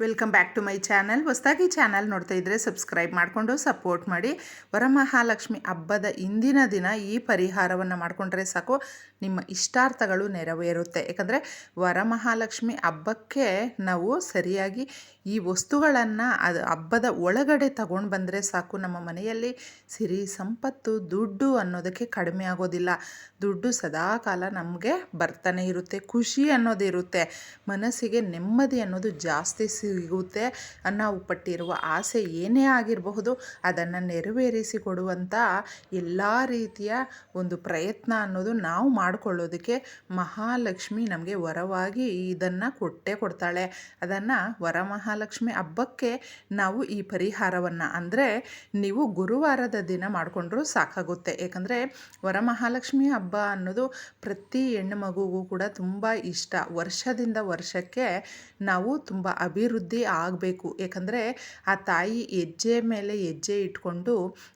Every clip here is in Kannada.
Welcome back to my channel ಹೊಸದಾಗಿ ಚಾನಲ್ ನೋಡ್ತಾ ಇದ್ದರೆ ಸಬ್ಸ್ಕ್ರೈಬ್ ಮಾಡಿಕೊಂಡು ಸಪೋರ್ಟ್ ಮಾಡಿ. ವರಮಹಾಲಕ್ಷ್ಮಿ ಹಬ್ಬದ ಇಂದಿನ ದಿನ ಈ ಪರಿಹಾರವನ್ನು ಮಾಡಿಕೊಂಡ್ರೆ ಸಾಕು. ನಿಮ್ಮ ಇಷ್ಟಾರ್ಥಗಳು ನೆರವೇರುತ್ತೆ. ಯಾಕಂದರೆ ವರಮಹಾಲಕ್ಷ್ಮಿ ಹಬ್ಬಕ್ಕೆ ನಾವು ಸರಿಯಾಗಿ ಈ ವಸ್ತುಗಳನ್ನು ಅದು ಹಬ್ಬದ ಒಳಗಡೆ ತಗೊಂಡು ಬಂದರೆ ಸಾಕು. ನಮ್ಮ ಮನೆಯಲ್ಲಿ ಸಿರಿ ಸಂಪತ್ತು, ದುಡ್ಡು ಅನ್ನೋದಕ್ಕೆ ಕಡಿಮೆ ಆಗೋದಿಲ್ಲ. ದುಡ್ಡು ಸದಾಕಾಲ ನಮಗೆ ಬರ್ತಾನೆ ಇರುತ್ತೆ. ಖುಷಿ ಅನ್ನೋದಿರುತ್ತೆ. ಮನಸ್ಸಿಗೆ ನೆಮ್ಮದಿ ಅನ್ನೋದು ಜಾಸ್ತಿ ಸಿಗುತ್ತೆ. ನಾವು ಪಟ್ಟಿರುವ ಆಸೆ ಏನೇ ಆಗಿರಬಹುದು, ಅದನ್ನು ನೆರವೇರಿಸಿ ಕೊಡುವಂಥ ಎಲ್ಲ ರೀತಿಯ ಒಂದು ಪ್ರಯತ್ನ ಅನ್ನೋದು ನಾವು ಮಾಡಿಕೊಳ್ಳೋದಕ್ಕೆ ಮಹಾಲಕ್ಷ್ಮಿ ನಮಗೆ ವರವಾಗಿ ಇದನ್ನು ಕೊಟ್ಟೇ ಕೊಡ್ತಾಳೆ. ಅದನ್ನು ವರಮಹಾಲಕ್ಷ್ಮಿ ಹಬ್ಬಕ್ಕೆ ನಾವು ಈ ಪರಿಹಾರವನ್ನು ಅಂದರೆ ನೀವು ಗುರುವಾರದ ದಿನ ಮಾಡಿಕೊಂಡ್ರೂ ಸಾಕಾಗುತ್ತೆ. ಏಕೆಂದರೆ ವರಮಹಾಲಕ್ಷ್ಮಿ ಹಬ್ಬ ಅನ್ನೋದು ಪ್ರತಿ ಹೆಣ್ಣು ಮಗುಗೂ ಕೂಡ ತುಂಬ ಇಷ್ಟ. ವರ್ಷದಿಂದ ವರ್ಷಕ್ಕೆ ನಾವು ತುಂಬ ಅಭಿವೃದ್ಧಿ ಆಗಬೇಕು. ಯಾಕಂದರೆ ಆ ತಾಯಿ ಹೆಜ್ಜೆ ಮೇಲೆ ಹೆಜ್ಜೆ ಇಟ್ಕೊಂಡು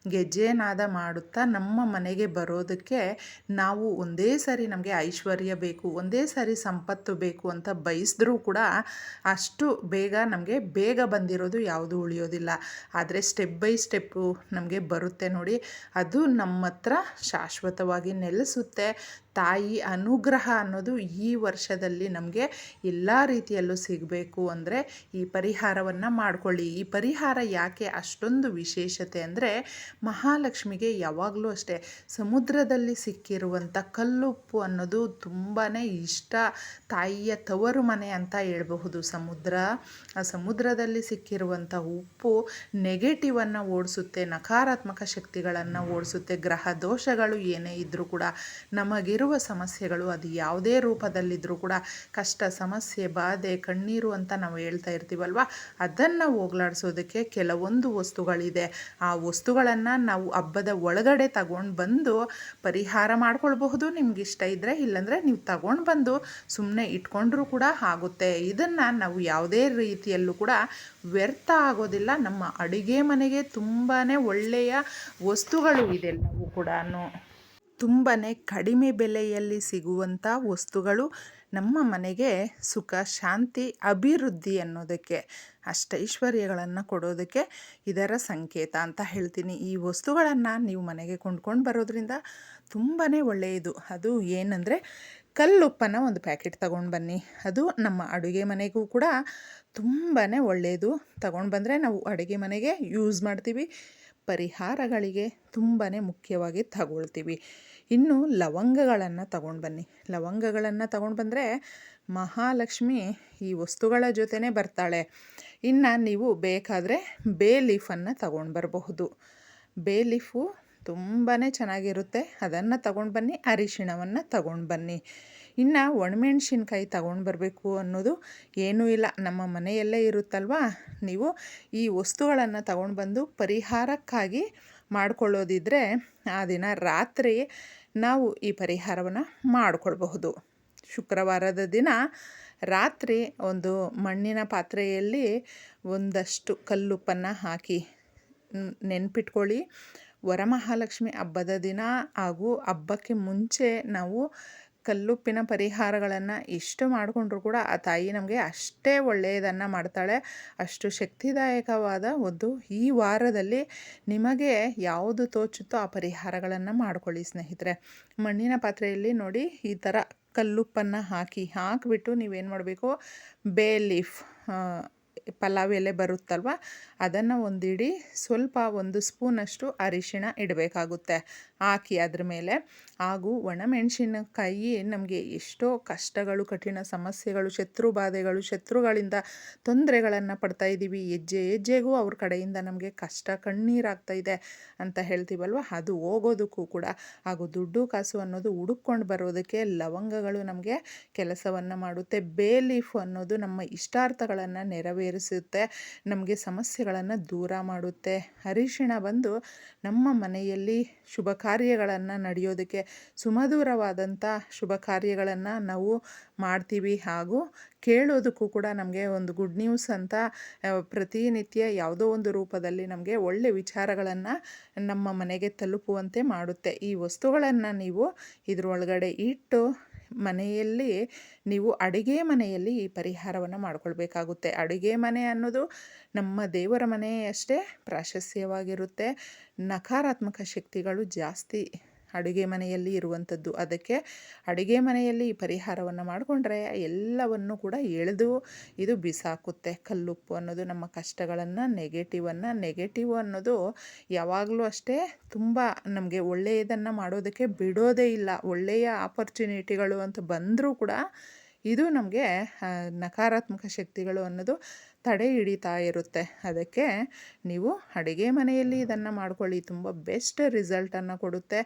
ಗೆಜ್ಜೆನಾದ ಮಾಡುತ್ತಾ ನಮ್ಮ ಮನೆಗೆ ಬರೋದಕ್ಕೆ ನಾವು ಒಂದೇ ಸಾರಿ ನಮಗೆ ಐಶ್ವರ್ಯ ಬೇಕು, ಒಂದೇ ಸಾರಿ ಸಂಪತ್ತು ಬೇಕು ಅಂತ ಬಯಸಿದ್ರೂ ಕೂಡ ಅಷ್ಟು ಬೇಗ ನಮಗೆ ಬೇಗ ಬಂದಿರೋದು ಯಾವುದು ಉಳಿಯೋದಿಲ್ಲ. ಆದರೆ ಸ್ಟೆಪ್ ಬೈ ಸ್ಟೆಪ್ಪು ನಮಗೆ ಬರುತ್ತೆ ನೋಡಿ. ಅದು ನಮ್ಮ ಹತ್ರ ಶಾಶ್ವತವಾಗಿ ನೆಲೆಸುತ್ತೆ. ತಾಯಿ ಅನುಗ್ರಹ ಅನ್ನೋದು ಈ ವರ್ಷದಲ್ಲಿ ನಮಗೆ ಎಲ್ಲ ರೀತಿಯಲ್ಲೂ ಸಿಗಬೇಕು ಅಂದರೆ ಈ ಪರಿಹಾರವನ್ನು ಮಾಡಿಕೊಳ್ಳಿ. ಈ ಪರಿಹಾರ ಯಾಕೆ ಅಷ್ಟೊಂದು ವಿಶೇಷತೆ ಅಂದರೆ ಮಹಾಲಕ್ಷ್ಮಿಗೆ ಯಾವಾಗಲೂ ಅಷ್ಟೇ ಸಮುದ್ರದಲ್ಲಿ ಸಿಕ್ಕಿರುವಂಥ ಕಲ್ಲುಪ್ಪು ಅನ್ನೋದು ತುಂಬಾ ಇಷ್ಟ ತಾಯಿಯ ತವರು ಮನೆ ಅಂತ ಹೇಳಬಹುದು. ಸಮುದ್ರ, ಆ ಸಮುದ್ರದಲ್ಲಿ ಸಿಕ್ಕಿರುವಂಥ ಉಪ್ಪು ನೆಗೆಟಿವನ್ನು ಓಡಿಸುತ್ತೆ, ನಕಾರಾತ್ಮಕ ಶಕ್ತಿಗಳನ್ನು ಓಡಿಸುತ್ತೆ, ಗ್ರಹ ದೋಷಗಳು ಏನೇ ಇದ್ದರೂ ಕೂಡ ನಮಗಿರುವ ಸಮಸ್ಯೆಗಳು ಅದು ಯಾವುದೇ ರೂಪದಲ್ಲಿದ್ದರೂ ಕೂಡ ಕಷ್ಟ, ಸಮಸ್ಯೆ, ಬಾಧೆ, ಕಣ್ಣೀರು ಅಂತ ನಾವು ಹೇಳ್ತಾ ಇರ್ತೀವಲ್ವ? ಅದನ್ನು ಹೋಗ್ಲಾಡಿಸೋದಕ್ಕೆ ಕೆಲವೊಂದು ವಸ್ತುಗಳಿದೆ. ಆ ವಸ್ತುಗಳನ್ನು ನಾವು ಹಬ್ಬದ ಒಳಗಡೆ ತಗೊಂಡು ಬಂದು ಪರಿಹಾರ ಮಾಡ್ಕೊಳ್ಬಹುದು ನಿಮ್ಗೆ ಇಷ್ಟ ಇದ್ದರೆ ಇಲ್ಲಾಂದರೆ ನೀವು ತಗೊಂಡು ಬಂದು ಸುಮ್ಮನೆ ಇಟ್ಕೊಂಡ್ರೂ ಕೂಡ ಆಗುತ್ತೆ. ಇದನ್ನು ನಾವು ಯಾವುದೇ ರೀತಿಯಲ್ಲೂ ಕೂಡ ವ್ಯರ್ಥ ಆಗೋದಿಲ್ಲ. ನಮ್ಮ ಅಡುಗೆ ಮನೆಗೆ ತುಂಬಾ ಒಳ್ಳೆಯ ವಸ್ತುಗಳು ಇದೆಲ್ಲವೂ ಕೂಡ ತುಂಬಾ ಕಡಿಮೆ ಬೆಲೆಯಲ್ಲಿ ಸಿಗುವಂಥ ವಸ್ತುಗಳು ನಮ್ಮ ಮನೆಗೆ ಸುಖ, ಶಾಂತಿ, ಅಭಿವೃದ್ಧಿ ಅನ್ನೋದಕ್ಕೆ, ಅಷ್ಟೈಶ್ವರ್ಯಗಳನ್ನು ಕೊಡೋದಕ್ಕೆ ಇದರ ಸಂಕೇತ ಅಂತ ಹೇಳ್ತೀನಿ. ಈ ವಸ್ತುಗಳನ್ನು ನೀವು ಮನೆಗೆ ಕೊಂಡ್ಕೊಂಡು ಬರೋದ್ರಿಂದ ತುಂಬಾ ಒಳ್ಳೆಯದು. ಅದು ಏನಂದರೆ ಕಲ್ಲುಪ್ಪನ ಒಂದು ಪ್ಯಾಕೆಟ್ ತಗೊಂಡು ಬನ್ನಿ. ಅದು ನಮ್ಮ ಅಡುಗೆ ಮನೆಗೂ ಕೂಡ ತುಂಬಾ ಒಳ್ಳೆಯದು. ತಗೊಂಡು ಬಂದರೆ ನಾವು ಅಡುಗೆ ಮನೆಗೆ ಯೂಸ್ ಮಾಡ್ತೀವಿ. ಪರಿಹಾರಗಳಿಗೆ ತುಂಬಾ ಮುಖ್ಯವಾಗಿ ತಗೊಳ್ತೀವಿ. ಇನ್ನು ಲವಂಗಗಳನ್ನು ತಗೊಂಡು ಬನ್ನಿ. ಲವಂಗಗಳನ್ನು ತಗೊಂಡು ಬಂದರೆ ಮಹಾಲಕ್ಷ್ಮಿ ಈ ವಸ್ತುಗಳ ಜೊತೆನೇ ಬರ್ತಾಳೆ. ಇನ್ನು ನೀವು ಬೇಕಾದರೆ ಬೇ ಲೀಫನ್ನು ತಗೊಂಡು ಬರಬಹುದು. ಬೇ ಲೀಫು ತುಂಬಾ ಚೆನ್ನಾಗಿರುತ್ತೆ. ಅದನ್ನು ತಗೊಂಡು ಬನ್ನಿ, ಅರಿಶಿಣವನ್ನು ತಗೊಂಡು ಬನ್ನಿ. ಇನ್ನು ಒಣಮೆಣ್ಸಿನ್ಕಾಯಿ ತಗೊಂಡು ಬರಬೇಕು ಅನ್ನೋದು ಏನೂ ಇಲ್ಲ. ನಮ್ಮ ಮನೆಯಲ್ಲೇ ಇರುತ್ತಲ್ವ? ನೀವು ಈ ವಸ್ತುಗಳನ್ನು ತಗೊಂಡು ಬಂದು ಪರಿಹಾರಕ್ಕಾಗಿ ಮಾಡಿಕೊಳ್ಳೋದಿದ್ರೆ ಆ ದಿನ ರಾತ್ರಿ ನಾವು ಈ ಪರಿಹಾರವನ್ನು ಮಾಡಿಕೊಳ್ಬಹುದು. ಶುಕ್ರವಾರದ ದಿನ ರಾತ್ರಿ ಒಂದು ಮಣ್ಣಿನ ಪಾತ್ರೆಯಲ್ಲಿ ಒಂದಷ್ಟು ಕಲ್ಲುಪ್ಪನ್ನು ಹಾಕಿ ನೆನ್ಪಿಟ್ಕೊಳ್ಳಿ. ವರಮಹಾಲಕ್ಷ್ಮಿ ಹಬ್ಬದ ದಿನ ಹಾಗೂ ಹಬ್ಬಕ್ಕೆ ಮುಂಚೆ ನಾವು ಕಲ್ಲುಪ್ಪಿನ ಪರಿಹಾರಗಳನ್ನು ಇಷ್ಟು ಮಾಡಿಕೊಂಡ್ರೂ ಕೂಡ ಆ ತಾಯಿ ನಮಗೆ ಅಷ್ಟೇ ಒಳ್ಳೆಯದನ್ನು ಮಾಡ್ತಾಳೆ. ಅಷ್ಟು ಶಕ್ತಿದಾಯಕವಾದ ಒಂದು ಈ ವಾರದಲ್ಲಿ ನಿಮಗೆ ಯಾವುದು ತೋಚುತ್ತೋ ಆ ಪರಿಹಾರಗಳನ್ನು ಮಾಡ್ಕೊಳ್ಳಿ ಸ್ನೇಹಿತರೆ. ಮಣ್ಣಿನ ಪಾತ್ರೆಯಲ್ಲಿ ನೋಡಿ ಈ ಥರ ಕಲ್ಲುಪ್ಪನ್ನು ಹಾಕಿ ಹಾಕಿಬಿಟ್ಟು ನೀವೇನು ಮಾಡಬೇಕು? ಬೇ ಲೀಫ್ ಪಲಾವ್ ಎಲೆ ಬರುತ್ತಲ್ವ? ಅದನ್ನು ಒಂದಿಡಿ ಸ್ವಲ್ಪ ಒಂದು ಸ್ಪೂನಷ್ಟು ಅರಿಶಿಣ ಇಡಬೇಕಾಗುತ್ತೆ. ಹಾಕಿ ಅದ್ರ ಮೇಲೆ ಹಾಗೂ ಒಣಮೆಣಸಿನಕಾಯಿ ನಮಗೆ ಎಷ್ಟೋ ಕಷ್ಟಗಳು, ಕಠಿಣ ಸಮಸ್ಯೆಗಳು, ಶತ್ರು ಬಾಧೆಗಳು, ಶತ್ರುಗಳಿಂದ ತೊಂದರೆಗಳನ್ನು ಪಡ್ತಾ ಇದ್ದೀವಿ ಹೆಜ್ಜೆ ಹೆಜ್ಜೆಗೂ ಅವ್ರ ಕಡೆಯಿಂದ ನಮಗೆ ಕಷ್ಟ ಕಣ್ಣೀರಾಗ್ತಾ ಇದೆ ಅಂತ ಹೇಳ್ತೀವಲ್ವ? ಅದು ಹೋಗೋದಕ್ಕೂ ಕೂಡ. ಹಾಗೂ ದುಡ್ಡು ಕಾಸು ಅನ್ನೋದು ಹುಡುಕೊಂಡು ಬರೋದಕ್ಕೆ ಲವಂಗಗಳು ನಮಗೆ ಕೆಲಸವನ್ನು ಮಾಡುತ್ತೆ. ಬೇ ಲೀಫ್ ಅನ್ನೋದು ನಮ್ಮ ಇಷ್ಟಾರ್ಥಗಳನ್ನು ನೆರವೇರಿಸುತ್ತೆ. ನಮಗೆ ಸಮಸ್ಯೆಗಳನ್ನು ದೂರ ಮಾಡುತ್ತೆ. ಅರಿಶಿಣ ಬಂದು ನಮ್ಮ ಮನೆಯಲ್ಲಿ ಶುಭ ಕಾರ್ಯಗಳನ್ನು ನಡೆಯೋದಕ್ಕೆ ಸುಮಧುರವಾದಂಥ ಶುಭ ಕಾರ್ಯಗಳನ್ನು ನಾವು ಮಾಡ್ತೀವಿ. ಹಾಗೂ ಕೇಳೋದಕ್ಕೂ ಕೂಡ ನಮಗೆ ಒಂದು ಗುಡ್ ನ್ಯೂಸ್ ಅಂತ ಪ್ರತಿನಿತ್ಯ ಯಾವುದೋ ಒಂದು ರೂಪದಲ್ಲಿ ನಮಗೆ ಒಳ್ಳೆ ವಿಚಾರಗಳನ್ನು ನಮ್ಮ ಮನೆಗೆ ತಲುಪುವಂತೆ ಮಾಡುತ್ತೆ. ಈ ವಸ್ತುಗಳನ್ನು ನೀವು ಇದರೊಳಗಡೆ ಇಟ್ಟು ಮನೆಯಲ್ಲಿ ನೀವು ಅಡುಗೆ ಮನೆಯಲ್ಲಿ ಈ ಪರಿಹಾರವನ್ನು ಮಾಡ್ಕೊಳ್ಬೇಕಾಗುತ್ತೆ. ಅಡುಗೆ ಮನೆ ಅನ್ನೋದು ನಮ್ಮ ದೇವರ ಮನೆಯಷ್ಟೇ ಪ್ರಾಶಸ್ತ್ಯವಾಗಿರುತ್ತೆ. ನಕಾರಾತ್ಮಕ ಶಕ್ತಿಗಳು ಜಾಸ್ತಿ ಅಡುಗೆ ಮನೆಯಲ್ಲಿ ಇರುವಂಥದ್ದು. ಅದಕ್ಕೆ ಅಡುಗೆ ಮನೆಯಲ್ಲಿ ಈ ಪರಿಹಾರವನ್ನು ಮಾಡಿಕೊಂಡ್ರೆ ಎಲ್ಲವನ್ನು ಕೂಡ ಎಳೆದು ಇದು ಬಿಸಾಕುತ್ತೆ. ಕಲ್ಲುಪ್ಪು ಅನ್ನೋದು ನಮ್ಮ ಕಷ್ಟಗಳನ್ನು ನೆಗೆಟಿವನ್ನು ನೆಗೆಟಿವ್ ಅನ್ನೋದು ಯಾವಾಗಲೂ ಅಷ್ಟೇ ತುಂಬ ನಮಗೆ ಒಳ್ಳೆಯದನ್ನು ಮಾಡೋದಕ್ಕೆ ಬಿಡೋದೇ ಇಲ್ಲ. ಒಳ್ಳೆಯ ಆಪರ್ಚುನಿಟಿಗಳು ಅಂತ ಬಂದರೂ ಕೂಡ ಇದು ನಮಗೆ ನಕಾರಾತ್ಮಕ ಶಕ್ತಿಗಳು ಅನ್ನೋದು ತಡೆ ಹಿಡಿತಾ ಇರುತ್ತೆ. ಅದಕ್ಕೆ ನೀವು ಅಡುಗೆ ಮನೆಯಲ್ಲಿ ಇದನ್ನು ಮಾಡ್ಕೊಳ್ಳಿ. ತುಂಬ ಬೆಸ್ಟ್ ರಿಸಲ್ಟನ್ನು ಕೊಡುತ್ತೆ.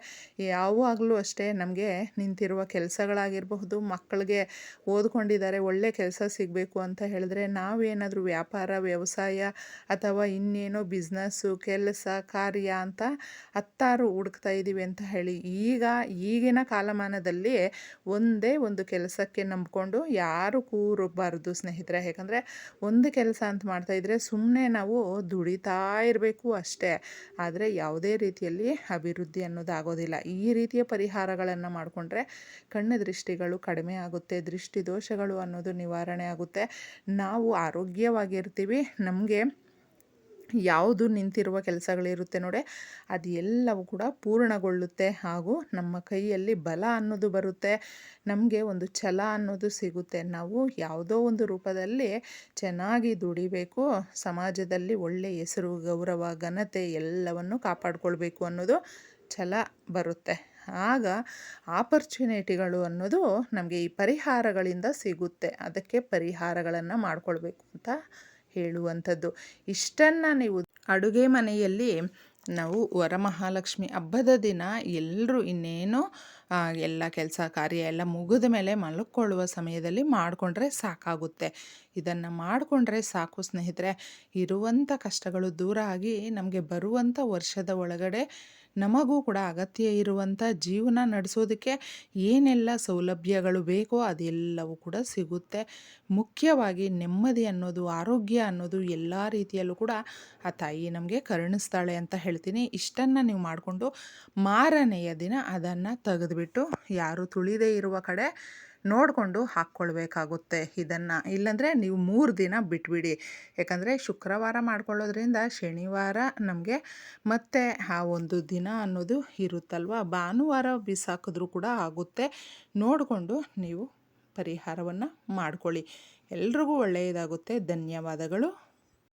ಯಾವಾಗಲೂ ಅಷ್ಟೇ ನಮಗೆ ನಿಂತಿರುವ ಕೆಲಸಗಳಾಗಿರಬಹುದು, ಮಕ್ಕಳಿಗೆ ಓದ್ಕೊಂಡಿದ್ದಾರೆ, ಒಳ್ಳೆ ಕೆಲಸ ಸಿಗಬೇಕು ಅಂತ ಹೇಳಿದ್ರೆ ನಾವೇನಾದರೂ ವ್ಯಾಪಾರ, ವ್ಯವಸಾಯ ಅಥವಾ ಇನ್ನೇನೋ ಬಿಸ್ನೆಸ್ಸು ಕೆಲಸ, ಕಾರ್ಯ ಅಂತ ಹತ್ತಾರು ಹುಡುಕ್ತಾ ಇದ್ದೀವಿ ಅಂತ ಹೇಳಿ, ಈಗ ಈಗಿನ ಕಾಲಮಾನದಲ್ಲಿ ಒಂದೇ ಒಂದು ಕೆಲಸಕ್ಕೆ ನಂಬಿಕೊಂಡು ಯಾರು ಕೂರಬಾರ್ದು ಸ್ನೇಹಿತರೆ. ಯಾಕಂದರೆ ಒಂದು ಅಂತ ಮಾಡ್ತಾಯಿದ್ರೆ ಸುಮ್ಮನೆ ನಾವು ದುಡಿತಾ ಇರಬೇಕು ಅಷ್ಟೇ. ಆದರೆ ಯಾವುದೇ ರೀತಿಯಲ್ಲಿ ಅಭಿವೃದ್ಧಿ ಅನ್ನೋದಾಗೋದಿಲ್ಲ. ಈ ರೀತಿಯ ಪರಿಹಾರಗಳನ್ನು ಮಾಡಿಕೊಂಡ್ರೆ ಕಣ್ಣು ದೃಷ್ಟಿಗಳು ಕಡಿಮೆ ಆಗುತ್ತೆ ದೃಷ್ಟಿ ದೋಷಗಳು ಅನ್ನೋದು ನಿವಾರಣೆ ಆಗುತ್ತೆ. ನಾವು ಆರೋಗ್ಯವಾಗಿರ್ತೀವಿ, ನಮಗೆ ಯಾವುದು ನಿಂತಿರುವ ಕೆಲಸಗಳಿರುತ್ತೆ ನೋಡಿ, ಅದು ಎಲ್ಲವೂ ಕೂಡ ಪೂರ್ಣಗೊಳ್ಳುತ್ತೆ. ಹಾಗೂ ನಮ್ಮ ಕೈಯಲ್ಲಿ ಬಲ ಅನ್ನೋದು ಬರುತ್ತೆ, ನಮಗೆ ಒಂದು ಛಲ ಅನ್ನೋದು ಸಿಗುತ್ತೆ. ನಾವು ಯಾವುದೋ ಒಂದು ರೂಪದಲ್ಲಿ ಚೆನ್ನಾಗಿ ದುಡಿಬೇಕು, ಸಮಾಜದಲ್ಲಿ ಒಳ್ಳೆಯ ಹೆಸರು, ಗೌರವ, ಘನತೆ ಎಲ್ಲವನ್ನು ಕಾಪಾಡಿಕೊಳ್ಬೇಕು ಅನ್ನೋದು ಛಲ ಬರುತ್ತೆ. ಆಗ ಆಪರ್ಚುನಿಟಿಗಳು ಅನ್ನೋದು ನಮಗೆ ಈ ಪರಿಹಾರಗಳಿಂದ ಸಿಗುತ್ತೆ. ಅದಕ್ಕೆ ಪರಿಹಾರಗಳನ್ನು ಮಾಡಿಕೊಳ್ಬೇಕು ಅಂತ ಹೇಳುವಂಥದ್ದು. ಇಷ್ಟನ್ನು ನೀವು ಅಡುಗೆ ಮನೆಯಲ್ಲಿ ನಾವು ವರಮಹಾಲಕ್ಷ್ಮಿ ಹಬ್ಬದ ದಿನ ಎಲ್ಲರೂ ಇನ್ನೇನು ಎಲ್ಲ ಕೆಲಸ ಕಾರ್ಯ ಎಲ್ಲ ಮುಗಿದ ಮೇಲೆ ಮಲ್ಕೊಳ್ಳುವ ಸಮಯದಲ್ಲಿ ಮಾಡಿಕೊಂಡ್ರೆ ಸಾಕಾಗುತ್ತೆ. ಇದನ್ನು ಮಾಡಿಕೊಂಡ್ರೆ ಸಾಕು ಸ್ನೇಹಿತರೆ. ಇರುವಂಥ ಕಷ್ಟಗಳು ದೂರ ಆಗಿ ನಮಗೆ ಬರುವಂಥ ವರ್ಷದ ಒಳಗಡೆ ನಮಗೂ ಕೂಡ ಅಗತ್ಯ ಇರುವಂಥ ಜೀವನ ನಡೆಸೋದಕ್ಕೆ ಏನೆಲ್ಲ ಸೌಲಭ್ಯಗಳು ಬೇಕೋ ಅದೆಲ್ಲವೂ ಕೂಡ ಸಿಗುತ್ತೆ. ಮುಖ್ಯವಾಗಿ ನೆಮ್ಮದಿ ಅನ್ನೋದು, ಆರೋಗ್ಯ ಅನ್ನೋದು ಎಲ್ಲ ರೀತಿಯಲ್ಲೂ ಕೂಡ ಆ ತಾಯಿ ನಮಗೆ ಕರುಣಿಸ್ತಾಳೆ ಅಂತ ಹೇಳ್ತೀನಿ. ಇಷ್ಟನ್ನು ನೀವು ಮಾಡಿಕೊಂಡು ಮಾರನೆಯ ದಿನ ಅದನ್ನು ತೆಗೆದುಬಿಟ್ಟು ಯಾರು ತುಳಿದೇ ಇರುವ ಕಡೆ ನೋಡಿಕೊಂಡು ಹಾಕ್ಕೊಳ್ಬೇಕಾಗುತ್ತೆ ಇದನ್ನು. ಇಲ್ಲಾಂದರೆ ನೀವು ಮೂರು ದಿನ ಬಿಟ್ಬಿಡಿ. ಯಾಕಂದರೆ ಶುಕ್ರವಾರ ಮಾಡ್ಕೊಳ್ಳೋದ್ರಿಂದ ಶನಿವಾರ ನಮಗೆ ಮತ್ತೆ ಆ ಒಂದು ದಿನ ಅನ್ನೋದು ಇರುತ್ತಲ್ವ? ಭಾನುವಾರ ಬಿಸಾಕಿದ್ರೂ ಕೂಡ ಆಗುತ್ತೆ. ನೋಡಿಕೊಂಡು ನೀವು ಪರಿಹಾರವನ್ನು ಮಾಡ್ಕೊಳ್ಳಿ. ಎಲ್ರಿಗೂ ಒಳ್ಳೆಯದಾಗುತ್ತೆ. ಧನ್ಯವಾದಗಳು.